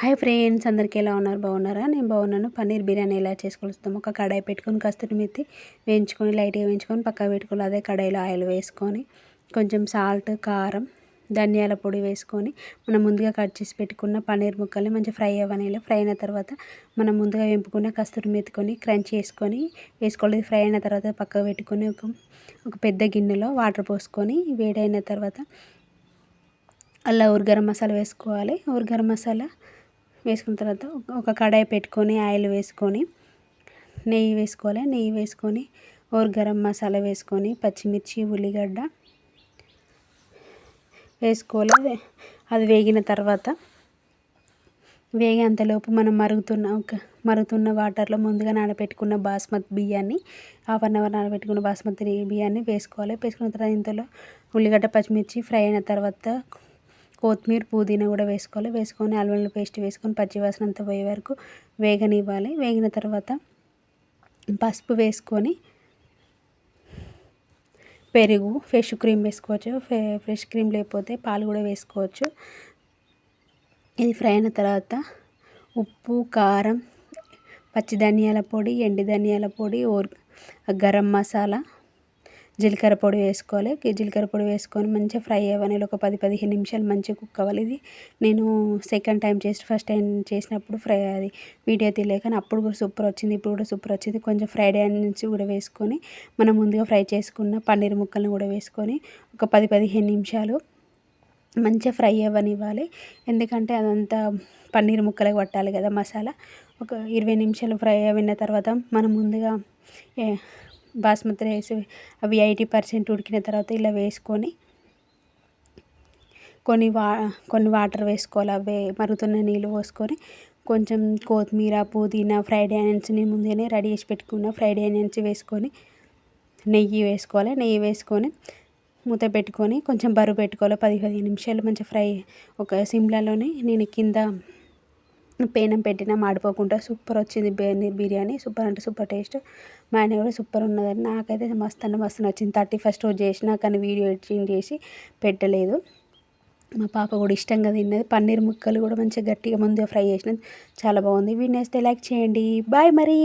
Hi friends అందరికీ ఎలా ఉన్నారు? బాగున్నారా? నేను బాగున్నాను. పన్నీర్ బిర్యానీ ఎలా చేసుకొస్తాము ఒక కడాయి పెట్టుకొని కస్తూరి మెత్తి వేయించుకొని లైట్గా వేయించుకొని పక్కకు పెట్టుకోవాలి అదే కడాయిలో ఆయిల్ వేసుకొని కొంచెం సాల్ట్ కారం ధనియాల పొడి వేసుకొని మనం ముందుగా కట్ చేసి పెట్టుకున్న పన్నీర్ ముక్కల్ని మంచిగా ఫ్రై అవ్వనిలో ఫ్రై అయిన తర్వాత మనం ముందుగా వెంపుకున్న కస్తూరి మెత్తుకొని క్రంచ్ చేసుకొని వేసుకోవాలి. ఫ్రై అయిన తర్వాత పక్కకు పెట్టుకొని ఒక ఒక పెద్ద గిన్నెలో వాటర్ పోసుకొని వేడైన తర్వాత అలా ఊరు మసాలా వేసుకోవాలి. ఊరు మసాలా వేసుకున్న తర్వాత ఒక కడాయి పెట్టుకొని ఆయిల్ వేసుకొని నెయ్యి వేసుకోవాలి. నెయ్యి వేసుకొని ఓర్ గరం మసాలా వేసుకొని పచ్చిమిర్చి ఉల్లిగడ్డ వేసుకోవాలి. అది వేగిన తర్వాత వేగేంతలోపు మనం మరుగుతున్న ఒక మరుగుతున్న వాటర్లో ముందుగా నానబెట్టుకున్న బాస్మతి బియ్యాన్ని హాఫ్ అన్ అవర్ నానబెట్టుకున్న బాస్మతి బియ్యాన్ని వేసుకోవాలి. వేసుకున్న తర్వాత ఇంతలో ఉల్లిగడ్డ పచ్చిమిర్చి ఫ్రై అయిన తర్వాత కొత్తిమీర పుదీనా కూడా వేసుకోవాలి. వేసుకొని అల్లం పేస్ట్ వేసుకొని పచ్చివాసన అంతా పోయే వరకు వేగనివ్వాలి. వేగిన తర్వాత పసుపు వేసుకొని పెరుగు ఫ్రెష్ క్రీమ్ వేసుకోవచ్చు. ఫ్రెష్ క్రీమ్ లేకపోతే పాలు కూడా వేసుకోవచ్చు. ఇది ఫ్రై అయిన తర్వాత ఉప్పు కారం పచ్చి ధనియాల పొడి ఎండి ధనియాల పొడి గరం మసాలా జీలకర్ర పొడి వేసుకోవాలి. జీలకర్ర పొడి వేసుకొని మంచిగా ఫ్రై అవ్వని ఒక పది పదిహేను నిమిషాలు మంచిగా కుక్ అవ్వాలి. ఇది నేను సెకండ్ టైం చేసి ఫస్ట్ టైం చేసినప్పుడు ఫ్రై అది వీడియో తీయలేక అప్పుడు కూడా సూపర్ వచ్చింది. ఇప్పుడు కూడా సూపర్ వచ్చింది. కొంచెం ఫ్రైడ్ నుంచి కూడా వేసుకొని మనం ముందుగా ఫ్రై చేసుకున్న పన్నీర్ ముక్కలను కూడా వేసుకొని ఒక పది పదిహేను నిమిషాలు మంచిగా ఫ్రై అవ్వనివ్వాలి. ఎందుకంటే అదంతా పన్నీర్ ముక్కలకు పట్టాలి కదా మసాలా. ఒక ఇరవై నిమిషాలు ఫ్రై అయిన తర్వాత మనం ముందుగా బాస్మతి రైస్ అవి ఎయిటీ పర్సెంట్ ఉడికిన తర్వాత ఇలా వేసుకొని కొన్ని వా కొన్ని వాటర్ వేసుకోవాలి. అవి మరుగుతున్న నీళ్ళు పోసుకొని కొంచెం కొత్తిమీర పుదీనా ఫ్రైడ్ ఆనియన్స్ని ముందుగానే రెడీ చేసి పెట్టుకున్న ఫ్రైడ్ ఆనియన్స్ వేసుకొని నెయ్యి వేసుకోవాలి. నెయ్యి వేసుకొని మూత పెట్టుకొని కొంచెం బరువు పెట్టుకోవాలి. పది పదిహేను నిమిషాలు మంచిగా ఫ్రై ఒక సిమ్లాలోనే నేను కింద పేనం పెట్టినా మాడిపోకుండా సూపర్ వచ్చింది బిర్యానీ. సూపర్ అంటే సూపర్ టేస్ట్. మా ఆయన కూడా సూపర్ ఉన్నదని నాకైతే మస్తు అంటే మస్తు నచ్చింది థర్టీ ఫస్ట్ రోజు చేసినా కానీ వీడియో ఎడిటింగ్ చేసి పెట్టలేదు. మా పాప కూడా ఇష్టంగా తిన్నది. పన్నీర్ ముక్కలు కూడా మంచిగా గట్టిగా ముందుగా ఫ్రై చేసినది. చాలా బాగుంది. వీడియో వేస్తే లైక్ చేయండి. బాయ్ మరి.